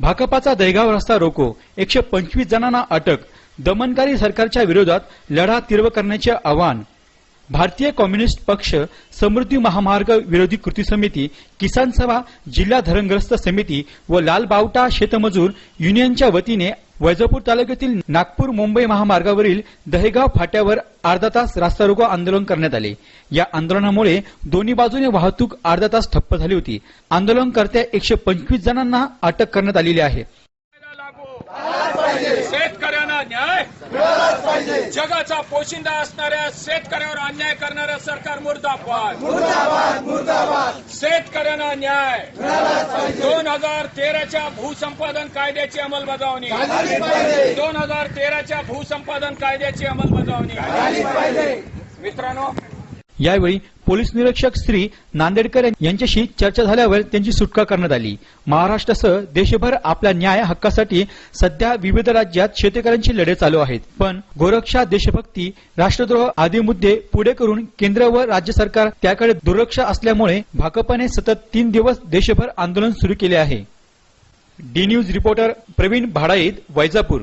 भाकपाचा दहेगाव रस्ता रोको एकशे पंचवीस जणांना अटक दमनकारी सरकारच्या विरोधात लढा तीव्र करण्याचे आवाहन. भारतीय कम्युनिस्ट पक्ष समृद्धी महामार्ग विरोधी कृती समिती किसान सभा जिल्हा धरणग्रस्त समिती व लाल बावटा शेतमजूर युनियनच्या वतीने वैजापूर तालुक्यातील नागपूर मुंबई महामार्गावरील दहेगाव फाट्यावर अर्धा तास रास्ता रोको आंदोलन करण्यात आले. या आंदोलनामुळे दोन्ही बाजूने वाहतूक अर्धा तास ठप्प झाली होती. आंदोलनकर्त्या एकशे पंचवीस जणांना अटक करण्यात आलेली आहे. शेतकऱ्यांना न्याय! जगाचा पोशिंदा असणाऱ्या शेतकऱ्यावर अन्याय करणाऱ्या सरकार मुर्दाबाद. शेतकऱ्यांना न्याय. दोन हजार तेराच्या भूसंपादन कायद्याची अंमलबजावणी. दोन हजार तेराच्या भूसंपादन कायद्याची अंमलबजावणी. मित्रांनो यावेळी पोलीस निरीक्षक श्री नांदेडकर यांच्याशी चर्चा झाल्यावर त्यांची सुटका करण्यात आली. महाराष्ट्रासह देशभर आपल्या न्याय हक्कासाठी सध्या विविध राज्यात शेतकऱ्यांची लढे चालू आहेत. पण गोरक्षा देशभक्ती राष्ट्रद्रोह आदी मुद्दे पुढे करून केंद्र व राज्य सरकार त्याकडे दुर्लक्ष असल्यामुळे भाकपाने सतत तीन दिवस देशभर आंदोलन सुरू केले आहे. D news reporter Praveen Bhadait Vaijapur.